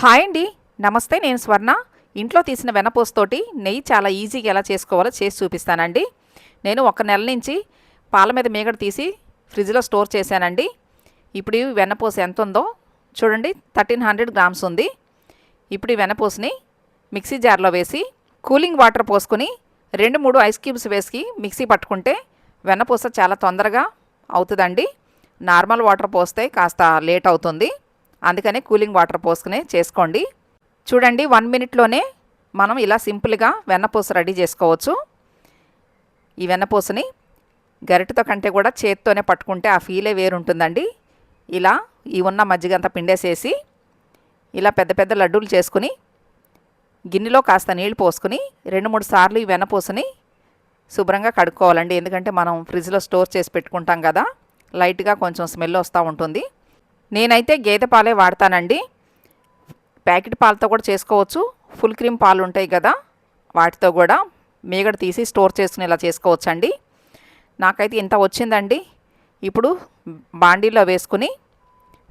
Hi అండి. నమస్తే నేను స్వర్ణ. ఇంట్లో తీసిన వెన్నపూసతోటి నెయ్యి చాలా ఈజీగా ఎలా చేసుకోవాలో చేసి చూపిస్తానండి. నేను ఒక నెల నుంచి పాల మీద మీగడ తీసి ఫ్రిడ్జ్లో స్టోర్ చేశానండి. ఇప్పుడు వెన్నపూస ఎంత ఉందో చూడండి థర్టీన్ హండ్రెడ్ గ్రామ్స్ ఉంది. ఇప్పుడు ఈ వెన్నపూసని మిక్సీ జార్లో వేసి కూలింగ్ వాటర్ పోసుకొని రెండు మూడు ఐస్ క్యూబ్స్ వేసి మిక్సీ పట్టుకుంటే వెన్నపూస చాలా తొందరగా అవుతుందండి. నార్మల్ వాటర్ పోస్తే కాస్త లేట్ అవుతుంది. అందుకనే కూలింగ్ వాటర్ పోసుకుని చేసుకోండి. చూడండి వన్ మినిట్లోనే మనం ఇలా సింపుల్గా వెన్నపూస రెడీ చేసుకోవచ్చు. ఈ వెన్నపూసని గరిటతో కంటే కూడా చేత్తోనే పట్టుకుంటే ఆ ఫీలే వేరుంటుందండి. ఇలా ఈ ఉన్న మజ్జిగంతా పిండేసేసి ఇలా పెద్ద పెద్ద లడ్డూలు చేసుకుని గిన్నెలో కాస్త నీళ్ళు పోసుకుని రెండు మూడు సార్లు ఈ వెన్నపూసని శుభ్రంగా కడుక్కోవాలండి. ఎందుకంటే మనం ఫ్రిడ్జ్లో స్టోర్ చేసి పెట్టుకుంటాం కదా లైట్గా కొంచెం స్మెల్ వస్తూ ఉంటుంది. నేనైతే గేదె పాలే వాడతానండి. ప్యాకెట్ పాలతో కూడా చేసుకోవచ్చు. ఫుల్ క్రీమ్ పాలు ఉంటాయి కదా వాటితో కూడా మీగడ తీసి స్టోర్ చేసుకుని ఇలా చేసుకోవచ్చండి. నాకైతే ఇంత వచ్చిందండి. ఇప్పుడు బాండీలో వేసుకుని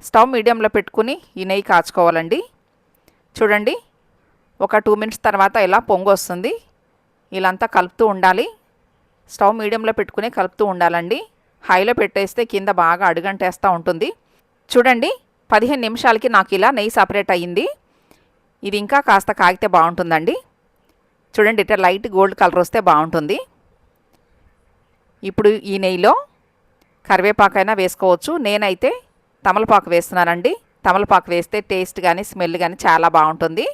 స్టవ్ మీడియంలో పెట్టుకుని ఈ నెయ్యి కాచుకోవాలండి. చూడండి ఒక టూ మినిట్స్ తర్వాత ఇలా పొంగు వస్తుంది. ఇలాంతా కలుపుతూ ఉండాలి. స్టవ్ మీడియంలో పెట్టుకుని కలుపుతూ ఉండాలండి. హైలో పెట్టేస్తే కింద బాగా అడుగంటేస్తూ ఉంటుంది. చూడండి పదిహేను నిమిషాలకి నాకు ఇలా నెయ్యి సపరేట్ అయ్యింది. ఇది ఇంకా కాస్త కాగితే బాగుంటుందండి. చూడండి ఇట్లా లైట్ గోల్డ్ కలర్ వస్తే బాగుంటుంది. ఇప్పుడు ఈ నెయ్యిలో కరివేపాకైనా వేసుకోవచ్చు. నేనైతే తమలపాకు వేస్తున్నానండి. తమలపాకు వేస్తే టేస్ట్ కానీ స్మెల్ కానీ చాలా బాగుంటుంది.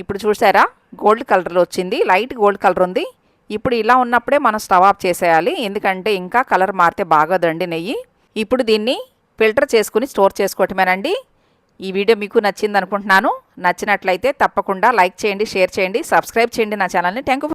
ఇప్పుడు చూసారా గోల్డ్ కలర్ వచ్చింది. లైట్ గోల్డ్ కలర్ ఉంది. ఇప్పుడు ఇలా ఉన్నప్పుడే మనం స్టవ్ ఆఫ్ చేసేయాలి. ఎందుకంటే ఇంకా కలర్ మారితే బాగోదండి నెయ్యి. ఇప్పుడు దీన్ని ఫిల్టర్ చేసుకుని స్టోర్ చేసుకోవటమేనండి. ఈ వీడియో మీకు నచ్చింది అనుకుంటున్నాను నచ్చినట్లయితే తప్పకుండా లైక్ చేయండి షేర్ చేయండి సబ్స్క్రైబ్ చేయండి నా ఛానల్ని. Thank you